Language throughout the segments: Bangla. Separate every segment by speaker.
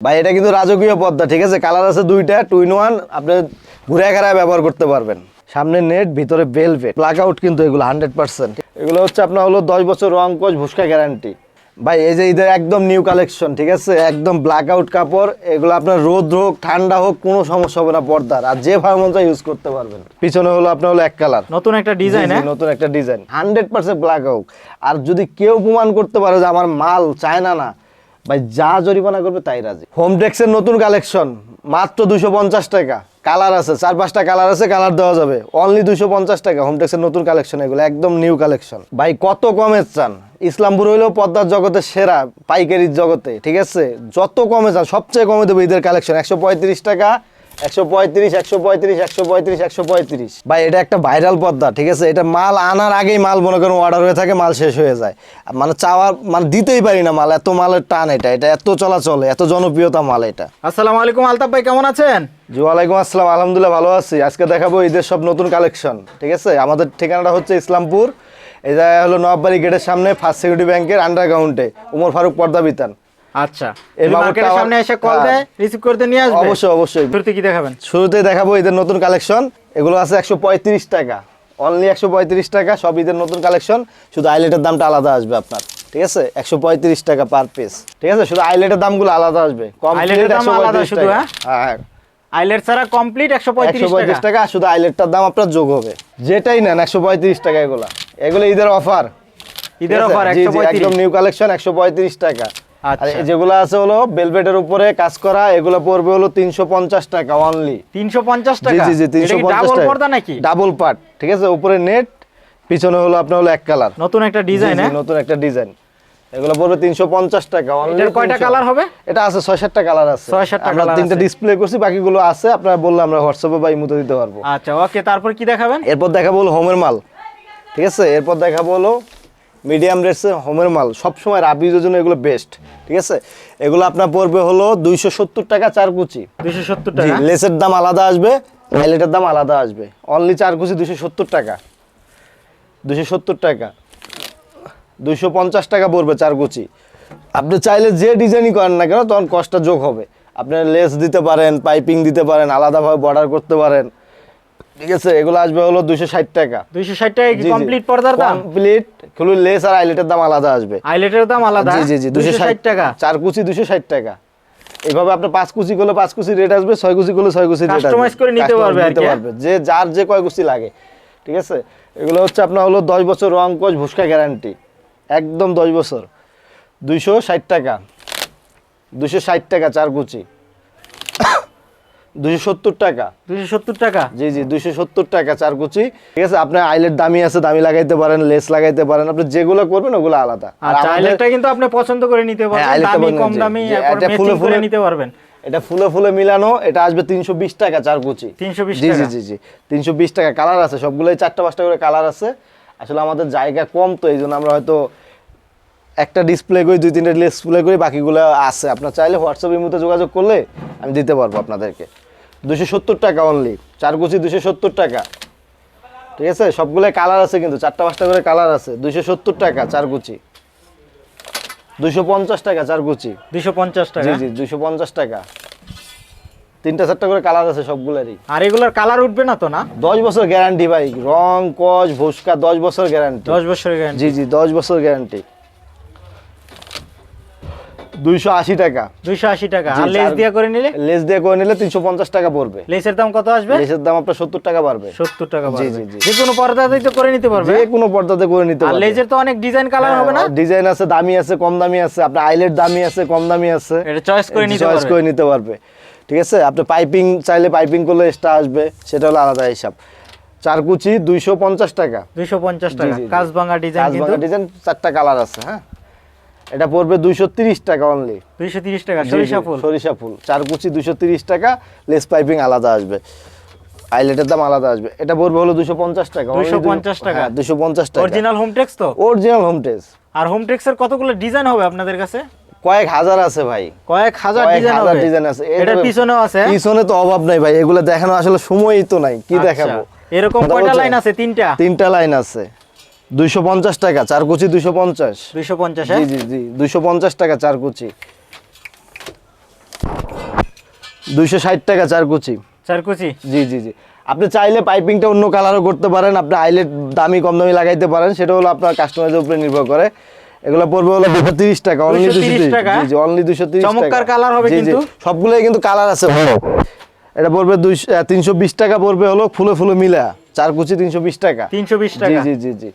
Speaker 1: ভাই এটা কিন্তু রাজকীয় পদ্মা ঠিক আছে? কালার আছে দুইটা টু ইন ওয়ান আপনি ঘুরে ঘেরায় ব্যবহার করতে পারবেন। সামনে নেট ভিতরে বেলভেট ব্ল্যাক আউট কিন্তু এগুলো হান্ড্রেড পার্সেন্ট এগুলো হচ্ছে আপনার হলো দশ বছর রং কোচ ভুসকা গ্যারান্টি ভাই এই যে ঈদের একদম নিউ কালেকশন ঠিক আছে? একদম ব্ল্যাক আউট কাপড় এগুলো আপনার রোদ হোক ঠান্ডা হোক কোনো সমস্যা হবে না পর্দার। আর যে ভাবে মন ইউজ করতে পারবেন। পিছনে হলো আপনার হলো এক কালার
Speaker 2: নতুন একটা ডিজাইন হ্যাঁ?
Speaker 1: নতুন একটা ডিজাইন হান্ড্রেড পার্সেন্ট ব্ল্যাক হোক আর যদি কেউ প্রমাণ করতে পারে যে আমার মাল চায়না না ভাই, যা জরিমানা করবে তাই রাজি। হোম ডেক্সের নতুন কালেকশন মাত্র দুশো পঞ্চাশ টাকা। কালার আছে, চার পাঁচটা কালার আছে কালার দেওয়া যাবে। অনলি দুশো পঞ্চাশ টাকা হোম ডেক্সের নতুন কালেকশন এগুলো একদম নিউ কালেকশন ভাই, কত কমে চান? ইসলামপুর হইলেও পদ্মার জগতে সেরা, পাইকারির জগতে, ঠিক আছে? যত কমে চান, সবচেয়ে কমে দেবে ঈদের কালেকশন একশো পঁয়ত্রিশ টাকা। একশো পঁয়ত্রিশ একশো পঁয়ত্রিশ একশো পঁয়ত্রিশ একশো পঁয়ত্রিশ। ভাই এটা একটা ভাইরাল পদ্মা ঠিক আছে? এটা মাল আনার আগেই মাল মনে করেন অর্ডার হয়ে থাকে মাল শেষ হয়ে যায়। মানে চাওয়ার মানে দিতেই পারি না মাল এত মালের টান এটা এটা এত চলাচলে এত জনপ্রিয়তা মাল এটা।
Speaker 2: আসসালামু আলাইকুম আলতাফ ভাই কেমন আছেন?
Speaker 1: জি ওয়ালাইকুম আসসালাম আলহামদুলিল্লাহ ভালো আছি। আজকে দেখাবো ঈদের সব নতুন কালেকশন ঠিক আছে? আমাদের ঠিকানাটা হচ্ছে ইসলামপুর এই জায়গায় হলো নবাবাড়ি গেটের সামনে ফার্স্ট সিকিউরিটি ব্যাংকের আন্ডারগ্রাউন্ডে উমর ফারুক পর্দা বিতান।
Speaker 2: আচ্ছা।
Speaker 1: এই
Speaker 2: মার্কেটের সামনে এসে কল
Speaker 1: হ্যাঁ।
Speaker 2: দেয় রিসিভ করতে নিয়ে আসবে?
Speaker 1: অবশ্যই অবশ্যই।
Speaker 2: শুরুতে কি দেখাবেন?
Speaker 1: শুরুতে দেখাবো ঈদের নতুন কালেকশন এগুলো আছে একশো পঁয়ত্রিশ টাকা। অনলি একশো পঁয়ত্রিশ টাকা সব ঈদের নতুন কালেকশন শুধু আইলেটের দামটা আলাদা আসবে আপনার ঠিক আছে? একশো পঁয়ত্রিশ টাকা পার পিস ঠিক আছে? শুধু আইলেটের দামগুলো আলাদা আসবে।
Speaker 2: আইলেটের দাম আলাদা শুধু, হ্যাঁ?
Speaker 1: হ্যাঁ
Speaker 2: আইলেট ছাড়া কমপ্লিট একশো পঁয়ত্রিশ টাকা।
Speaker 1: শুধু আইলেটটার দাম আপনার যোগ হবে। যেটাই নেন একশো পঁয়ত্রিশ টাকা এগুলো। এগুলো ঈদের অফার
Speaker 2: ঈদের অফার
Speaker 1: একদম নিউ কালেকশন একশো পঁয়ত্রিশ টাকা। আর
Speaker 2: আচ্ছা।
Speaker 1: যেগুলো আছে হলো বেলভেটের উপরে কাজ করা এগুলো পড়বে হলো তিনশো পঞ্চাশ টাকা অনলি
Speaker 2: তিনশো পঞ্চাশ
Speaker 1: জি
Speaker 2: টাকা?
Speaker 1: জি জি তিনশো পঞ্চাশ
Speaker 2: ডাবল
Speaker 1: টাকা।
Speaker 2: পর্দা নাকি?
Speaker 1: ডাবল পার্ট ঠিক আছে? উপরে নেট পিছনে হলো আপনার হলো এক কালার
Speaker 2: নতুন একটা ডিজাইন হ্যাঁ?
Speaker 1: নতুন একটা ডিজাইন এগুলো পড়বে তিনশো পঞ্চাশ টাকা only
Speaker 2: এটার কয়টা কালার হবে?
Speaker 1: এটা আছে ছয় সাতটা কালার আছে।
Speaker 2: ছয় সাতটা
Speaker 1: আমরা তিনটা ডিসপ্লে করছি বাকিগুলো আছে আপনারা বললে আমরা হোয়াটসঅ্যাপে বা ইমুতে দিতে পারব।
Speaker 2: আচ্ছা ওকে তারপর কি দেখাবেন?
Speaker 1: এরপর দেখাবো হলো হোমের মাল ঠিক আছে? এরপর দেখাবো হলো মিডিয়াম রেটসের হোমের মাল। সবসময় রাবিজের জন্য এগুলো বেস্ট ঠিক আছে? এগুলো আপনার পড়বে হলো দুইশো সত্তর টাকা চার কুচি।
Speaker 2: দুইশো সত্তর টাকা?
Speaker 1: লেসের দাম আলাদা আসবে হাইলাইটের দাম আলাদা আসবে। অনলি চার কুচি দুশো সত্তর টাকা। দুশো সত্তর টাকা। দুশো পঞ্চাশ টাকা পড়বে চার কুচি। আপনি চাইলে যে ডিজাইনই করেন না কেন তখন কষ্টটা যোগ হবে। আপনি লেস দিতে পারেন পাইপিং দিতে পারেন আলাদাভাবে বর্ডার করতে পারেন। ঠিক আছে এগুলো আসবে হলো দুশো ষাট টাকা।
Speaker 2: দুইশো ষাট টাকা কি কমপ্লিট পর্দার দাম?
Speaker 1: কমপ্লিট শুধু লেস আর হাইলাইটের দাম আলাদা আসবে।
Speaker 2: আইলেটের দাম আলাদা?
Speaker 1: জি জি জি
Speaker 2: দুশো ষাট টাকা?
Speaker 1: চার কুচি দুশো ষাট টাকা। এইভাবে আপনার পাঁচ কুচি করলে পাঁচ কুচি রেট আসবে ছয় কুচি করলে ছয় কুচি রেট
Speaker 2: Customize করে নিতে পারবে কি, হ্যাঁ?
Speaker 1: যে যার যে কয় কুচি লাগে ঠিক আছে? এগুলো হচ্ছে আপনার হলো দশ বছর রং কোচ ভুসকা গ্যারান্টি একদম দশ বছর। দুইশো ষাট টাকা। দুশো ষাট টাকা চার কুচি। টাকা।
Speaker 2: দুইশো টাকা?
Speaker 1: জি জি দুইশো টাকা চার কুচি। ঠিক আছে আপনার আইলেট দামি আছে দামি লাগাইতে পারেন লেস লাগাইতে পারেন আপনি যেগুলো করবেন ওগুলো আলাদা। আর
Speaker 2: আচ্ছা আইলেটটা কিন্তু আপনি পছন্দ করে নিতে পারবেন
Speaker 1: হ্যাঁ,
Speaker 2: দামি কম দামি
Speaker 1: এটা ফুলে ফুলে-
Speaker 2: নিতে পারবেন।
Speaker 1: এটা ফুলে ফুলে মিলানো এটা আসবে তিনশো বিশ টাকা চার কুচি।
Speaker 2: 320
Speaker 1: জি জি জি জি তিনশো বিশ টাকা। কালার আছে সবগুলোই চারটা পাঁচটা করে কালার আছে। আসলে আমাদের জায়গা কম তো এই জন্য আমরা হয়তো একটা ডিসপ্লে করি দুই তিনটা ডিসপ্লে করি বাকিগুলো আছে। আপনার চাইলে হোয়াটসঅ্যাপের মধ্যে যোগাযোগ করলে আমি দিতে পারব আপনাদেরকে। দুশো সত্তর টাকা অনলি চার কুচি দুশো সত্তর টাকা। ঠিক আছে? সবগুলো কালার আছে কিন্তু চারটা পাঁচটা করে কালার আছে। দুশো সত্তর টাকা চার কুচি। দুশো পঞ্চাশ টাকা চার কুচি।
Speaker 2: দুইশো পঞ্চাশ টাকা?
Speaker 1: জি দুশো পঞ্চাশ টাকা। তিনটা চারটা করে কালার আছে সবগুলোরই।
Speaker 2: আর এগুলোর কালার উঠবে না তো না?
Speaker 1: দশ বছর গ্যারান্টি ভাই। রং কচ ভুসকা দশ বছর গ্যারান্টি
Speaker 2: দশ বছরের গ্যারান্টি
Speaker 1: জি জি দশ বছর গ্যারান্টি দুইশো আশি টাকা।
Speaker 2: দুইশো আশি টাকা। আর লেস দিয়া করে নিলে?
Speaker 1: লেস দিয়ে করে নিলে তিনশো পঞ্চাশ টাকা পড়বে।
Speaker 2: লেসের দাম কত আসবে?
Speaker 1: লেসের দাম আপনার সত্তর টাকা
Speaker 2: সত্তর টাকা
Speaker 1: জি, জি, জি।
Speaker 2: যে কোনো পর্দাতেই তো করে নিতে পারবে।
Speaker 1: যে কোনো পর্দাতে করে নিতে
Speaker 2: আর
Speaker 1: পারবে।
Speaker 2: লেজের তো অনেক ডিজাইন কালার হবে না?
Speaker 1: ডিজাইন আছে দামি আছে কম দামি আছে আপনার আইলেট দামি আছে কম দামি আছে।
Speaker 2: এটা চয়েস করে নিতে
Speaker 1: চয়েস করে নিতে পারবে। ঠিক আছে? আপনি পাইপিং চাইলে পাইপিং করলে এক্সট্রা আসবে সেটা হলো আলাদা হিসাব। চার কুচি দুইশো পঞ্চাশ টাকা।
Speaker 2: দুইশো পঞ্চাশ টাকা। ভাঙা ডিজাইন
Speaker 1: ডিজাইন চারটা কালার আছে হ্যাঁ? এটা পড়বে দুইশো তিরিশ টাকা অনলি
Speaker 2: দুইশো তিরিশ টাকা সরিষা ফুল।
Speaker 1: সরিষা ফুল। চার কুচি দুশো তিরিশ টাকা লেস পাইপিং আলাদা আসবে। আইলেটের দাম আলাদা আসবে। এটা পড়বে হলো দুশো পঞ্চাশ টাকা
Speaker 2: 250 টাকা।
Speaker 1: দুশো পঞ্চাশ টাকা।
Speaker 2: অরিজিনাল হোম টেক্স তো?
Speaker 1: অরিজিনাল হোম টেস
Speaker 2: আর হোম টেক্সের কতগুলো ডিজাইন হবে আপনাদের কাছে?
Speaker 1: কয়েক হাজার আছে ভাই।
Speaker 2: কয়েক হাজার ডিজাইন
Speaker 1: আছে।
Speaker 2: পিছনেও আছে
Speaker 1: পিছনে তো অভাব নাই ভাই। এগুলো দেখানো আসলে সময়ই তো নাই। কি
Speaker 2: আচ্ছা।
Speaker 1: দেখাবো?
Speaker 2: এরকম কয়টা লাইন আছে? তিনটা?
Speaker 1: তিনটা লাইন আছে। দুইশো পঞ্চাশ টাকা চার কুচি দুইশো পঞ্চাশ।
Speaker 2: দুইশো পঞ্চাশ
Speaker 1: জি জি জি দুইশো পঞ্চাশ টাকা চার কুচি। দুইশো ষাট টাকা চার কুচি।
Speaker 2: চার কুচি?
Speaker 1: জি জি জি। আপনি চাইলে পাইপিংটা অন্য কালারও করতে পারেন আপনি আইলেট দামি কম দামি লাগাইতে পারেন সেটা হলো আপনার কাস্টমাইজের উপরে নির্ভর করে। এগুলো পড়বে হলো দুশো তিরিশ টাকা অনলি
Speaker 2: 230
Speaker 1: দুশো
Speaker 2: টাকা?
Speaker 1: জি জি অনলি দুশো তিরিশ
Speaker 2: চমৎকার colour হবে কিন্তু।
Speaker 1: সবগুলোই কিন্তু কালার আছে। ভালো এটা পড়বে দুইশো তিনশো বিশ টাকা পড়বে হলো ফুলে ফুলে মিলা চার কুচি তিনশো বিশ টাকা।
Speaker 2: তিনশো বিশ
Speaker 1: জি
Speaker 2: টাকা
Speaker 1: জি জি জি।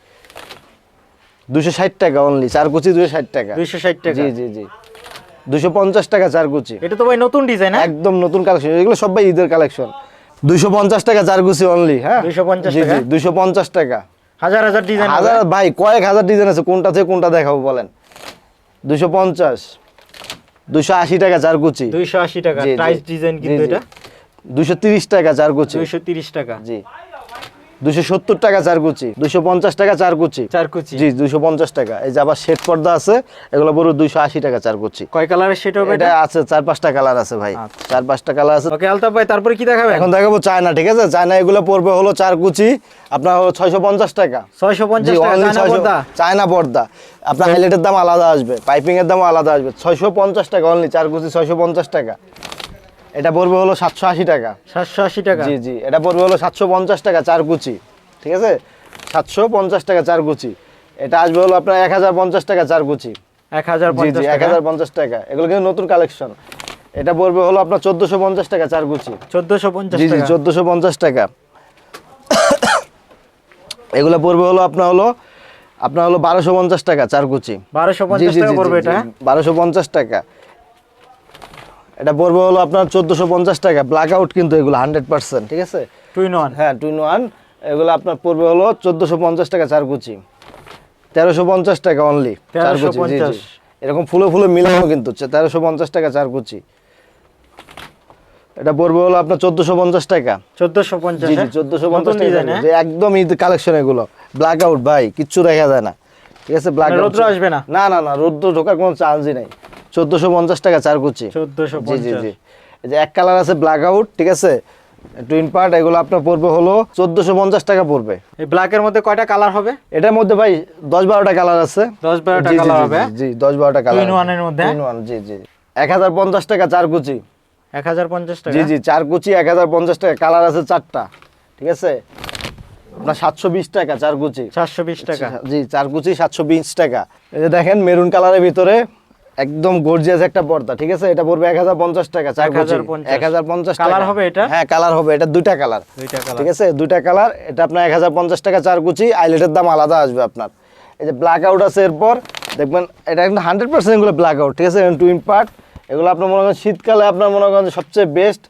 Speaker 1: দুশো ষাট টাকা অনলি চার কুচি দুশো ষাট টাকা।
Speaker 2: দুইশো ষাট টাকা?
Speaker 1: জি জি জি। দুশো পঞ্চাশ টাকা চার কুচি।
Speaker 2: এটা তো ভাই নতুন ডিজাইন হ্যাঁ?
Speaker 1: একদম নতুন কালেকশন এগুলো সবাই ঈদের কালেকশন দুইশো পঞ্চাশ টাকা চার কুচি অনলি হ্যাঁ?
Speaker 2: 250
Speaker 1: জি, জি,
Speaker 2: টাকা?
Speaker 1: 250 টাকা।
Speaker 2: হাজার হাজার ডিজাইন
Speaker 1: হাজার ভাই কয়েক হাজার ডিজাইন আছে কোনটা থেকে কোনটা দেখাবো বলেন। দুশো পঞ্চাশ দুশো আশি টাকা চার কুচি।
Speaker 2: দুইশো আশি টাকা। প্রাইস ডিজাইন কিন্তু। এটা?
Speaker 1: দুশো তিরিশ টাকা চার কুচি।
Speaker 2: দুইশো তিরিশ টাকা।
Speaker 1: জি। দুশো সত্তর টাকা চার কুচি দুশো পঞ্চাশ টাকা চার কুচি
Speaker 2: চার কুচি
Speaker 1: জি দুশো পঞ্চাশ টাকা। এই যে আবার শেড পর্দা আছে এগুলো বড় দুইশো আশি টাকা চার কুচি
Speaker 2: কয় কালারের সেট হবে
Speaker 1: এটা আছে চার পাঁচটা কালার আছে ভাই।
Speaker 2: আচ্ছা।
Speaker 1: চার পাঁচটা কালার আছে।
Speaker 2: ওকে আলতাফ ভাই তারপরে কি দেখাবেন?
Speaker 1: এখন দেখাবো চায়না ঠিক আছে? চায়না এগুলো পড়বে হলো চার কুচি আপনার ছয়শো পঞ্চাশ টাকা।
Speaker 2: ছয়শো পঞ্চাশ চায়না পর্দা?
Speaker 1: আপনার হাইলাইটের দাম আলাদা আসবে পাইপিং এর দাম আলাদা আসবে। ছয়শো পঞ্চাশ টাকা অনলি চার কুচি ছয়শো পঞ্চাশ টাকা। এটা পড়বে হলো সাতশো আশি টাকা।
Speaker 2: সাতশো আশি টাকা?
Speaker 1: জি জি। এটা পড়বে হলো সাতশো পঞ্চাশ টাকা চার কুচি ঠিক আছে? সাতশো পঞ্চাশ টাকা চার কুচি। এটা আসবে হলো আপনার এক হাজার পঞ্চাশ টাকা চার কুচি।
Speaker 2: এক হাজার
Speaker 1: জি জি এক হাজার পঞ্চাশ টাকা। এগুলো কিন্তু নতুন কালেকশন এটা পড়বে হলো আপনার চোদ্দোশো পঞ্চাশ টাকা চার কুচি।
Speaker 2: চোদ্দশো পঞ্চাশ
Speaker 1: জি জি চোদ্দোশো পঞ্চাশ টাকা। এগুলো পড়বে হলো আপনার হলো আপনার হলো বারোশো পঞ্চাশ টাকা চার কুচি।
Speaker 2: বারোশো পঞ্চাশ টাকা পড়বে এটা?
Speaker 1: বারোশো পঞ্চাশ টাকা। এটা পড়বে হলো আপনার চোদ্দোশো পঞ্চাশ টাকা। ব্ল্যাক আউট কিন্তু এগুলো হান্ড্রেড পার্সেন্ট ঠিক আছে?
Speaker 2: টু ইন ওয়ান
Speaker 1: হ্যাঁ টু ইন ওয়ান এগুলো আপনার পড়বে হলো চোদ্দোশো পঞ্চাশ টাকা চার কুচি তেরোশো পঞ্চাশ টাকা অনলি চার কুচি জি, জি।
Speaker 2: 1350
Speaker 1: এরকম ফুলে ফুলে মিলানো কিন্তু তেরোশো পঞ্চাশ টাকা চার কুচি এটা পড়বে হলো আপনার চোদ্দোশো পঞ্চাশ টাকা।
Speaker 2: চোদ্দশো পঞ্চাশ
Speaker 1: জি জি চোদ্দোশো পঞ্চাশ টাকা।
Speaker 2: ডিজাইন
Speaker 1: যে একদম ঈদ কালেকশন এগুলো। ব্ল্যাক আউট ভাই কিচ্ছু দেখা যায় না। ঠিক আছে ব্ল্যাক
Speaker 2: আউট আসবে না?
Speaker 1: না না না রৌদ্র ঢোকার কোনো চান্সই নাই। চোদ্দোশো পঞ্চাশ টাকা চার কুচি
Speaker 2: চোদ্দশো
Speaker 1: জি জি জি যে এক কালার আছে ব্ল্যাক আউট ঠিক আছে টুইন পার্ট এগুলো আপনার পড়বে হলো চোদ্দোশো পঞ্চাশ টাকা পড়বে
Speaker 2: এই ব্ল্যাকের মধ্যে কয়টা কালার হবে
Speaker 1: এটার মধ্যে ভাই দশ বারোটা কালার আছে
Speaker 2: দশ বারোটা কালার হবে
Speaker 1: জি দশ বারোটা কালার
Speaker 2: one মধ্যে?
Speaker 1: টুইন ওয়ান জি জি এক হাজার পঞ্চাশ টাকা চার কুচি
Speaker 2: এক হাজার পঞ্চাশ টাকা
Speaker 1: জি জি চার কুচি এক হাজার পঞ্চাশ টাকা কালার আছে চারটা ঠিক আছে আপনার সাতশো বিশ টাকা চার কুচি
Speaker 2: চারশো বিশ টাকা
Speaker 1: জি চার কুচি সাতশো বিশ টাকা এই যে দেখেন মেরুন কালারের ভিতরে একদম গর্জিয়াস একটা পর্দা ঠিক আছে? এটা পড়বে এক হাজার পঞ্চাশ টাকা চার
Speaker 2: হাজার
Speaker 1: এক হাজার পঞ্চাশ
Speaker 2: কালার হবে এটা?
Speaker 1: হ্যাঁ কালার হবে। এটা
Speaker 2: দুইটা কালার
Speaker 1: ঠিক আছে? দুইটা কালার এটা আপনার এক হাজার পঞ্চাশ টাকা চার কুচি। আইলেটের দাম আলাদা আসবে আপনার। এই যে ব্ল্যাক আউট আছে এরপর দেখবেন এটা কিন্তু হান্ড্রেড পার্সেন্ট এগুলো ব্ল্যাক আউট ঠিক আছে? টুইন পার্ট এগুলো আপনার মনে করেন শীতকালে আপনার মনে করেন সবচেয়ে বেস্ট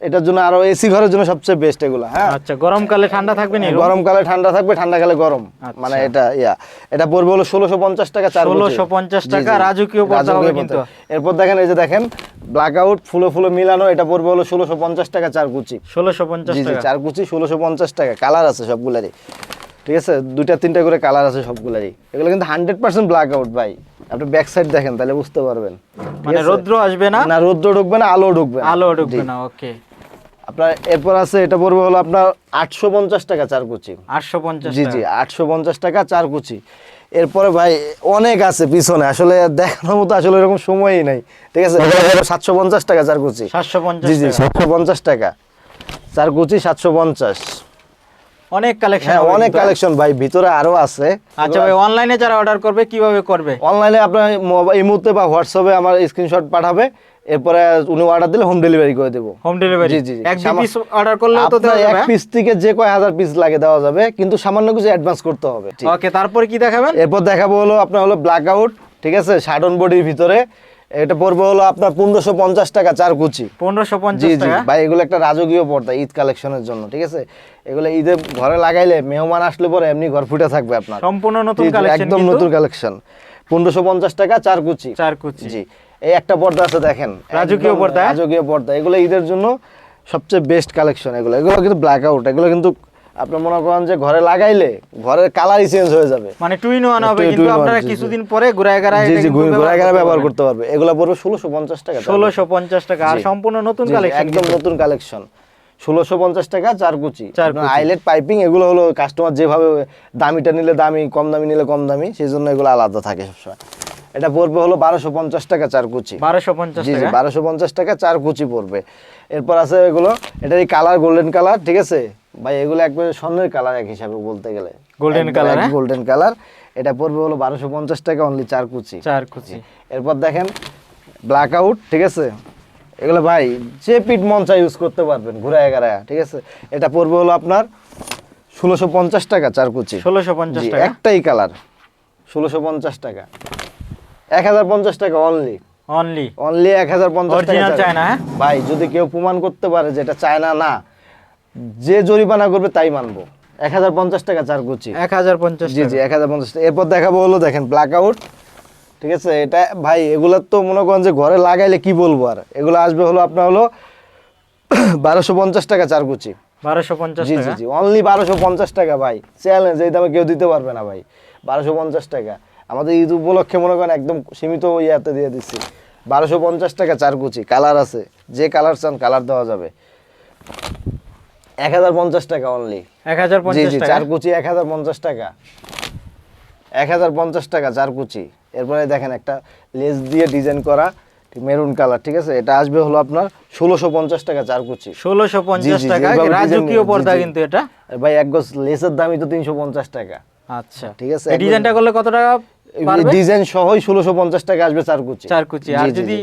Speaker 1: এটার জন্য আরও এসি ঘরের জন্য সবচেয়ে বেস্ট এগুলো হ্যাঁ?
Speaker 2: আচ্ছা গরমকালে ঠান্ডা থাকবে না
Speaker 1: গরমকালে ঠান্ডা থাকবে ঠান্ডাকালে গরম।
Speaker 2: আচ্ছা।
Speaker 1: মানে এটা ইয়া। এটা পড়বে হলো ষোলোশো পঞ্চাশ টাকা চার।
Speaker 2: 1650
Speaker 1: জি,
Speaker 2: টাকা, রাজকীয় কিন্তু।
Speaker 1: এরপর দেখেন এই যে দেখেন ব্ল্যাক আউট ফুলো ফুলো মিলানো এটা পড়বে হলো ষোলোশো পঞ্চাশ টাকা চার কুচি।
Speaker 2: ষোলোশো পঞ্চাশ টাকা?
Speaker 1: চার কুচি ষোলোশো পঞ্চাশ টাকা। কালার আছে সবগুলারই। ঠিক আছে? দুইটা তিনটা করে কালার আছে সবগুলারই। এগুলো কিন্তু হান্ড্রেড পার্সেন্ট ব্ল্যাক আউট ভাই। আপনি ব্যাক সাইড দেখেন তাহলে বুঝতে পারবেন।
Speaker 2: মানে? রৌদ্র আসবে না?
Speaker 1: না রৌদ্র ঢুকবে না আলো ঢুকবে
Speaker 2: আলো ঢুকবে না ওকে
Speaker 1: আপনার এরপর আছে এটা পড়বে হলো আপনার আটশো পঞ্চাশ টাকা চার কুচি।
Speaker 2: আটশো পঞ্চাশ
Speaker 1: জি জি আটশো পঞ্চাশ টাকা চার কুচি। এরপরে ভাই অনেক আছে পিছনে আসলে দেখানোর মতো আসলে এরকম সময়ই নাই ঠিক আছে? সাতশো পঞ্চাশ টাকা চার কুচি।
Speaker 2: সাতশো পঞ্চাশ
Speaker 1: জি জি সাতশো পঞ্চাশ টাকা। চার কুচি সাতশো পঞ্চাশ।
Speaker 2: অনেক কালেকশন
Speaker 1: হ্যাঁ অনেক কালেকশন ভাই ভিতরে আরও আছে।
Speaker 2: আচ্ছা ভাই অনলাইনে যারা অর্ডার করবে কীভাবে করবে?
Speaker 1: অনলাইনে আপনার এই মুহূর্তে বা হোয়াটসঅ্যাপে আমার স্ক্রিনশট পাঠাবে এরপরে উনি অর্ডার দিলে হোম ডেলিভারি করে দেবো।
Speaker 2: হোম ডেলিভারি
Speaker 1: জি, জি।
Speaker 2: এক পিস অর্ডার করলেও তো
Speaker 1: এক পিস থেকে যে কয় হাজার পিস লাগে দেওয়া যাবে কিন্তু সামান্য কিছু অ্যাডভান্স করতে হবে।
Speaker 2: ওকে তারপরে কি দেখাবেন?
Speaker 1: এরপর দেখাবো হলো আপনার হলো ব্ল্যাক আউট ঠিক আছে? শাডন বডির ভিতরে এটা পড়বে হলো আপনার পনেরোশো পঞ্চাশ টাকা চার কুচি।
Speaker 2: পনেরোশো পঞ্চাশ
Speaker 1: জি ভাই এগুলো একটা রাজকীয় পর্দা ঈদ কালেকশনের জন্য ঠিক আছে? এগুলো ঈদে ঘরে লাগাইলে মেহমান আসলে পরে এমনি ঘর ফুটে থাকবে আপনার।
Speaker 2: সম্পূর্ণ নতুন কালেকশন
Speaker 1: একদম নতুন কালেকশন। পনেরোশো পঞ্চাশ টাকা চার কুচি।
Speaker 2: চার কুচি।
Speaker 1: জি। এই একটা পর্দা আছে দেখেন।
Speaker 2: রাজকীয় পর্দা?
Speaker 1: রাজকীয় পর্দা। এগুলো ঈদের জন্য সবচেয়ে বেস্ট কালেকশন এগুলো। এগুলো কিন্তু ব্ল্যাক আউট এগুলো কিন্তু আপনি মনে করেন যে ঘরে লাগাইলে ঘরের কালারই চেঞ্জ হয়ে যাবে।
Speaker 2: মানে টু ইন ওয়ান হবে কিন্তু আপনারা। কিছুদিন পরে ঘুরায় ঘুরায়
Speaker 1: জি জি ঘোরা ঘেরা ব্যবহার করতে পারবে। এগুলো পড়বে ষোলোশো পঞ্চাশ টাকা
Speaker 2: ষোলোশো পঞ্চাশ টাকা আর সম্পূর্ণ নতুন কালেকশন
Speaker 1: একদম নতুন কালেকশন ষোলোশো পঞ্চাশ টাকা চার কুচি।
Speaker 2: চার কুচি।
Speaker 1: আইলেট পাইপিং এগুলো হলো কাস্টমার যেভাবে দামিটা নিলে দামি কম দামি নিলে কম দামি সেই জন্য এগুলো আলাদা থাকে সবসময়। এটা পড়বে হলো বারোশো পঞ্চাশ টাকা চার কুচি।
Speaker 2: বারোশো পঞ্চাশ
Speaker 1: জি জি বারোশো পঞ্চাশ টাকা চার কুচি পড়বে। এরপর আছে এগুলো এটার এই কালার গোল্ডেন কালার ঠিক আছে? ভাই এগুলো একবারে স্বর্ণের কালার এক হিসাবে বলতে গেলে।
Speaker 2: গোল্ডেন colour, হ্যাঁ?
Speaker 1: Golden colour. এটা পড়বে হলো বারোশো পঞ্চাশ টাকা অনলি চার কুচি।
Speaker 2: চার কুচি।
Speaker 1: এরপর দেখেন ব্ল্যাক আউট ঠিক আছে? এগুলো ভাই যে পিট মঞ্চা ইউজ করতে পারবেন ঘুরে এগারায়া ঠিক আছে? এটা পড়বে হলো আপনার ষোলোশো পঞ্চাশ টাকা চার কুচি।
Speaker 2: ষোলোশো পঞ্চাশ টাকা?
Speaker 1: একটাই কালার ষোলোশো পঞ্চাশ টাকা। এক হাজার পঞ্চাশ টাকা অনলি
Speaker 2: অনলি
Speaker 1: অনলি এক হাজার পঞ্চাশ টাকা
Speaker 2: চায়না, হ্যাঁ?
Speaker 1: ভাই যদি কেউ প্রমাণ করতে পারে যে এটা চায়না না যে জরিমানা করবে তাই মানবো। এক হাজার পঞ্চাশ টাকা চার কুচি।
Speaker 2: এক হাজার পঞ্চাশ
Speaker 1: জি জি এক হাজার পঞ্চাশ টাকা। এরপর দেখাবো হলো দেখেন ব্ল্যাক আউট ঠিক আছে? এটা ভাই এগুলোর তো মনে করেন যে ঘরে লাগাইলে কি বলব আর? এগুলো আসবে হলো আপনার হলো বারোশো পঞ্চাশ টাকা চার কুচি।
Speaker 2: বারোশো পঞ্চাশ
Speaker 1: জি জি জি অনলি বারোশো পঞ্চাশ টাকা ভাই। চ্যালেঞ্জ এই দামে কেউ দিতে পারবে না ভাই। বারোশো পঞ্চাশ টাকা। আমাদের ঈদ উপলক্ষে মনে করেন একদম সীমিত ইয়াতে দিয়ে দিচ্ছি। বারোশো পঞ্চাশ টাকা চার কুচি কালার আছে। যে কালার চান কালার দেওয়া যাবে। এক হাজার পঞ্চাশ টাকা অনলি
Speaker 2: এক হাজার
Speaker 1: জি
Speaker 2: পঞ্চাশ
Speaker 1: জি চার কুচি এক হাজার পঞ্চাশ টাকা। এক হাজার পঞ্চাশ টাকা চার কুচি। এরপরে দেখেন একটা লেস দিয়ে ডিজাইন করা মেরুন কালার ঠিক আছে? এটা আসবে হলো আপনার ষোলোশো পঞ্চাশ টাকা চার কুচি।
Speaker 2: ষোলোশো পঞ্চাশ টাকা? রাজকীয় পর্দা। কিন্তু এটা।
Speaker 1: ভাই এক গজ লেসের দামই তো তিনশো পঞ্চাশ টাকা।
Speaker 2: আচ্ছা।
Speaker 1: ঠিক আছে,
Speaker 2: ডিজাইনটা করলে কত টাকা?
Speaker 1: ডিজাইন সহই ষোলোশো পঞ্চাশ টাকা আসবে চার কুচি।
Speaker 2: চার কুচি। আর যদি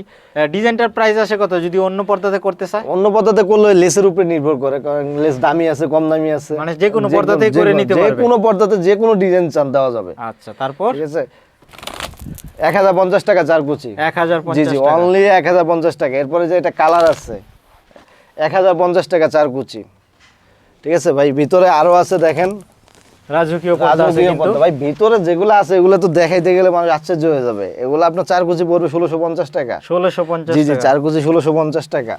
Speaker 2: ডিজাইনটার প্রাইস আসে কত? যদি অন্য পর্দাতে করতে চায়?
Speaker 1: অন্য পদ্ধতি করলে লেসের উপরে নির্ভর করে কারণ লেস দামি আছে কম দামি আছে।
Speaker 2: মানে যে কোনো পর্দাতেই করে নিতে
Speaker 1: যে কোনো পর্দাতে যে কোনো ডিজাইন চান দেওয়া যাবে।
Speaker 2: আচ্ছা তারপর?
Speaker 1: ঠিক আছে? এক হাজার পঞ্চাশ টাকা চার কুচি।
Speaker 2: এক হাজার
Speaker 1: জি জি অনলি এক হাজার পঞ্চাশ টাকা। এরপরে যে এটা কালার আছে এক হাজার পঞ্চাশ টাকা চার কুচি। ঠিক আছে ভাই? ভিতরে আরও আছে দেখেন।
Speaker 2: রাজকীয়
Speaker 1: ভাই ভিতরে যেগুলো আছে এগুলো তো দেখাইতে গেলে মানুষ আশ্চর্য হয়ে যাবে। এগুলো আপনার চার কুচি পড়বে ষোলোশো পঞ্চাশ টাকা।
Speaker 2: ষোলোশো পঞ্চাশ
Speaker 1: জি জি চার কুচি ষোলোশো পঞ্চাশ টাকা।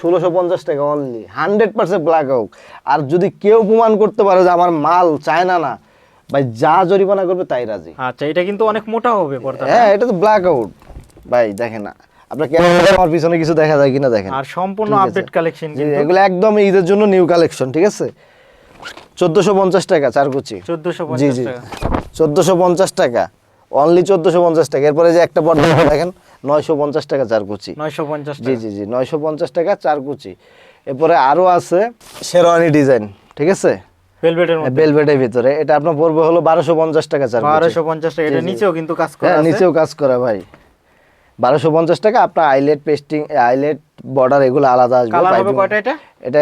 Speaker 1: ষোলোশো পঞ্চাশ টাকা অনলি হান্ড্রেড পার্সেন্ট ব্ল্যাক হোক। আর যদি কেউ প্রমাণ করতে পারে যে আমার মাল চায়না না ভাই যা জরিমানা করবে তাই রাজি।
Speaker 2: আচ্ছা এটা কিন্তু অনেক মোটা হবে পর্দা
Speaker 1: হ্যাঁ এটা তো ব্ল্যাক আউট ভাই দেখেন না। আপনার পিছনে কিছু দেখা যায় কিনা দেখেন।
Speaker 2: আর সম্পূর্ণ আপডেট কালেকশন
Speaker 1: এগুলো একদম ঈদের জন্য নিউ কালেকশন ঠিক আছে? চোদ্দোশো পঞ্চাশ টাকা চার কুচি।
Speaker 2: চোদ্দশো
Speaker 1: জি জি। চোদ্দোশো পঞ্চাশ টাকা। অনলি চোদ্দোশো পঞ্চাশ টাকা। এরপরে যে একটা পর্দা দেখেন নয়শো পঞ্চাশ টাকা চার কুচি।
Speaker 2: নয়শো পঞ্চাশ
Speaker 1: জি জি জি নয়শো পঞ্চাশ টাকা চার কুচি। এরপরে আরও আছে শেরওয়ানি ডিজাইন ঠিক আছে? বেলভেটের ভিতরে। এটা আপনার পড়বে হলো বারোশো পঞ্চাশ টাকা চার
Speaker 2: বারোশো পঞ্চাশ টাকা। এটা। নিচেও কিন্তু কাজ করা
Speaker 1: হ্যাঁ
Speaker 2: আছে।
Speaker 1: নিচেও কাজ করা ভাই। বারোশো পঞ্চাশ টাকা আপনার আইলেট পেস্টিং আইলেট বর্ডার এগুলো আলাদা আসবে
Speaker 2: কয়টা এটা?
Speaker 1: এটা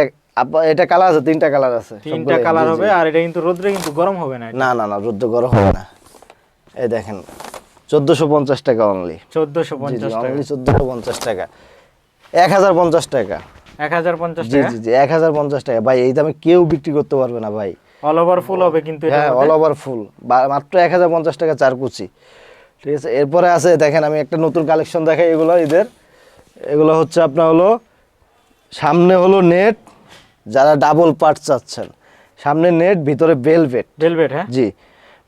Speaker 1: এটা কালার আছে তিনটা কালার আছে
Speaker 2: তিনটা কালার। হবে আর এটা কিন্তু রোদ্রে কিন্তু গরম হবে না
Speaker 1: না না না রোদ্দ গরম হবে না। এই দেখেন চোদ্দোশো পঞ্চাশ টাকা অনলি
Speaker 2: চোদ্দশো পঞ্চাশ টাকা।
Speaker 1: অনলি চোদ্দোশো পঞ্চাশ টাকা। এক হাজার পঞ্চাশ টাকা।
Speaker 2: এক হাজার পঞ্চাশ টাকা?
Speaker 1: জি জি এক হাজার পঞ্চাশ টাকা। ভাই এই দামে কেউ বিক্রি করতে পারবে না ভাই।
Speaker 2: অল ওভার ফুল হবে কিন্তু
Speaker 1: হ্যাঁ অল ওভার ফুল মাত্র এক হাজার পঞ্চাশ টাকা চার কুচি। ঠিক আছে? এরপরে আছে দেখেন আমি একটা নতুন কালেকশন দেখাই এগুলো ঈদের এগুলো হচ্ছে আপনার হলো সামনে হলো নেট যারা ডাবল পার্ট চাচ্ছেন। সামনে নেট ভিতরে বেলভেট
Speaker 2: ভেলভেট হ্যাঁ?
Speaker 1: জি।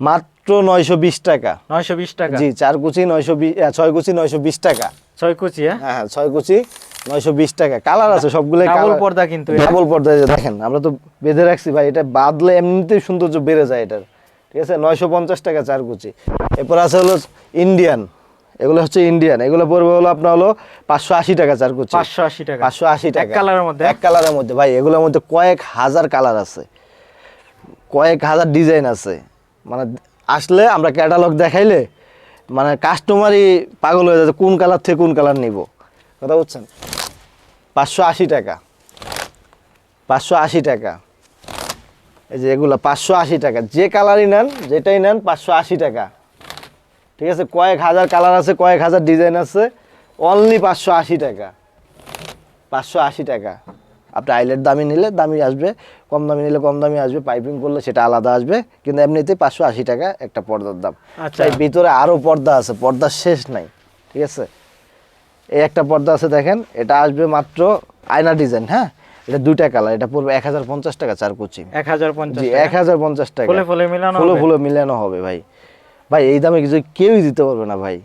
Speaker 1: মাত্র নয়শো বিশ টাকা।
Speaker 2: নয়শো বিশ টাকা।
Speaker 1: জি চার কুচি নয়শো বিশ ছয় কুচি নয়শো বিশ টাকা।
Speaker 2: ছয় কুচি হ্যাঁ?
Speaker 1: হ্যাঁ হ্যাঁ ছয় কুচি নয়শো বিশ টাকা। কালার আছে সবগুলো
Speaker 2: ডাবল পর্দা কিন্তু
Speaker 1: ডাবল পর্দা দেখেন আমরা তো বেঁধে রাখছি ভাই এটা বাঁধলে এমনিতেই সৌন্দর্য বেড়ে যায় এটার। ঠিক আছে? নয়শো পঞ্চাশ টাকা চার কুচি। এরপর আছে হলো ইন্ডিয়ান এগুলো হচ্ছে ইন্ডিয়ান এগুলো পড়বে হলো আপনার হলো পাঁচশো আশি টাকা চার কুচি।
Speaker 2: পাঁচশো আশি টাকা।
Speaker 1: পাঁচশো আশি
Speaker 2: এক
Speaker 1: টাকা।
Speaker 2: কালারের মধ্যে?
Speaker 1: এক কালারের মধ্যে। ভাই এগুলোর মধ্যে কয়েক হাজার কালার আছে। কয়েক হাজার ডিজাইন আছে। মানে আসলে আমরা ক্যাটালগ দেখাইলে মানে কাস্টমারই পাগল হয়ে যাচ্ছে কোন কালার থেকে কোন কালার নিব। কথা বুঝছেন? পাঁচশো আশি টাকা। পাঁচশো আশি টাকা। এই যে এগুলো পাঁচশো আশি টাকা। যে কালারই নেন যেটাই নেন পাঁচশো আশি টাকা। ঠিক আছে? কয়েক হাজার কালার আছে কয়েক হাজার ডিজাইন আছে। অনলি পাঁচশো আশি টাকা। পাঁচশো আশি টাকা। আপনি আইলেট দামি নিলে দামি আসবে কম দামি নিলে কম দামি আসবে পাইপিং করলে সেটা আলাদা আসবে কিন্তু এমনিতে পাঁচশো আশি টাকা একটা পর্দার দাম।
Speaker 2: আচ্ছা।
Speaker 1: ভিতরে আরও পর্দা আছে পর্দার শেষ নাই ঠিক আছে? এই একটা পর্দা আছে দেখেন এটা আসবে মাত্র আয়না ডিজাইন হ্যাঁ? এটা দুইটা কালার এটা পড়বে এক হাজার পঞ্চাশ টাকা চার কুচি।
Speaker 2: এক হাজার পঞ্চাশ
Speaker 1: এক হাজার পঞ্চাশ টাকা।
Speaker 2: ফুলে ফুলে মিলানো
Speaker 1: ফুলে ফুলে মিলানো হবে ভাই। ভাই এই দামে কিছু কেউই দিতে পারবে না ভাই।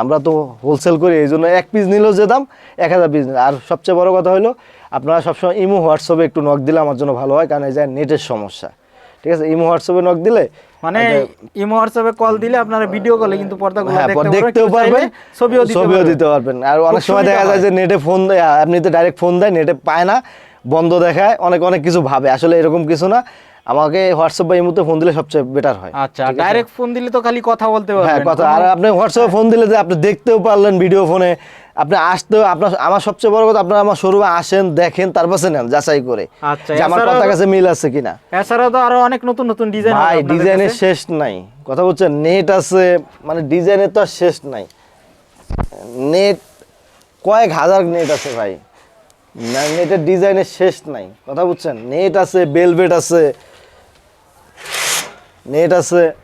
Speaker 1: আমরা তো হোলসেল করি এই জন্য এক পিস নিলেও যে দাম এক হাজার পিস আর সবচেয়ে বড় কথা হলো আপনারা সবসময় ইমো হোয়াটসঅ্যাপে একটু নক দিলে আমার জন্য ভালো হয় কারণ এই যে নেটের সমস্যা। ঠিক আছে? ইমো হোয়াটসঅ্যাপে নক দিলে
Speaker 2: মানে ইমো হোয়াটসঅ্যাপে কল দিলে আপনারা ভিডিও কলে কিন্তু পর্দাগুলো
Speaker 1: হ্যাঁ দেখতেও
Speaker 2: পারবেন ছবিও দিতে
Speaker 1: ছবিও। দিতে পারবেন। আর অনেক সময় দেখা যায় যে নেটে ফোন দেয় আপনি তো ডাইরেক্ট ফোন দেয় নেটে পায় না বন্ধ দেখায় অনেক অনেক কিছু ভাবে। আসলে এরকম কিছু না। আমাকে হোয়াটসঅ্যাপ বা ইমোতে ফোন দিলে সবচেয়ে বেটার হয়।
Speaker 2: আচ্ছা ডাইরেক্ট ফোন দিলে তো খালি কথা বলতে পারবেন।
Speaker 1: হ্যাঁ কথা আর আপনি হোয়াটসঅ্যাপে ফোন দিলে যে আপনি দেখতেও পারলেন ভিডিও ফোনে আপনি আসতেও আপনার আমার সবচেয়ে বড় কথা আপনারা আমার শোরুমে আসেন দেখেন তারপর নেন যাচাই করে
Speaker 2: আচ্ছা,
Speaker 1: যে আমার কথা কাছে মিল আছে কিনা।
Speaker 2: এছাড়াও তো আরও অনেক নতুন নতুন ডিজাইন
Speaker 1: ভাই ডিজাইনের শেষ নাই। কথা বলছেন নেট আছে মানে ডিজাইনের তো আর শেষ নাই। নেট কয়েক হাজার নেট আছে ভাই। নেটের ডিজাইনের শেষ নাই। কথা বুঝছেন নেট আছে বেলভেট আছে নেট আছে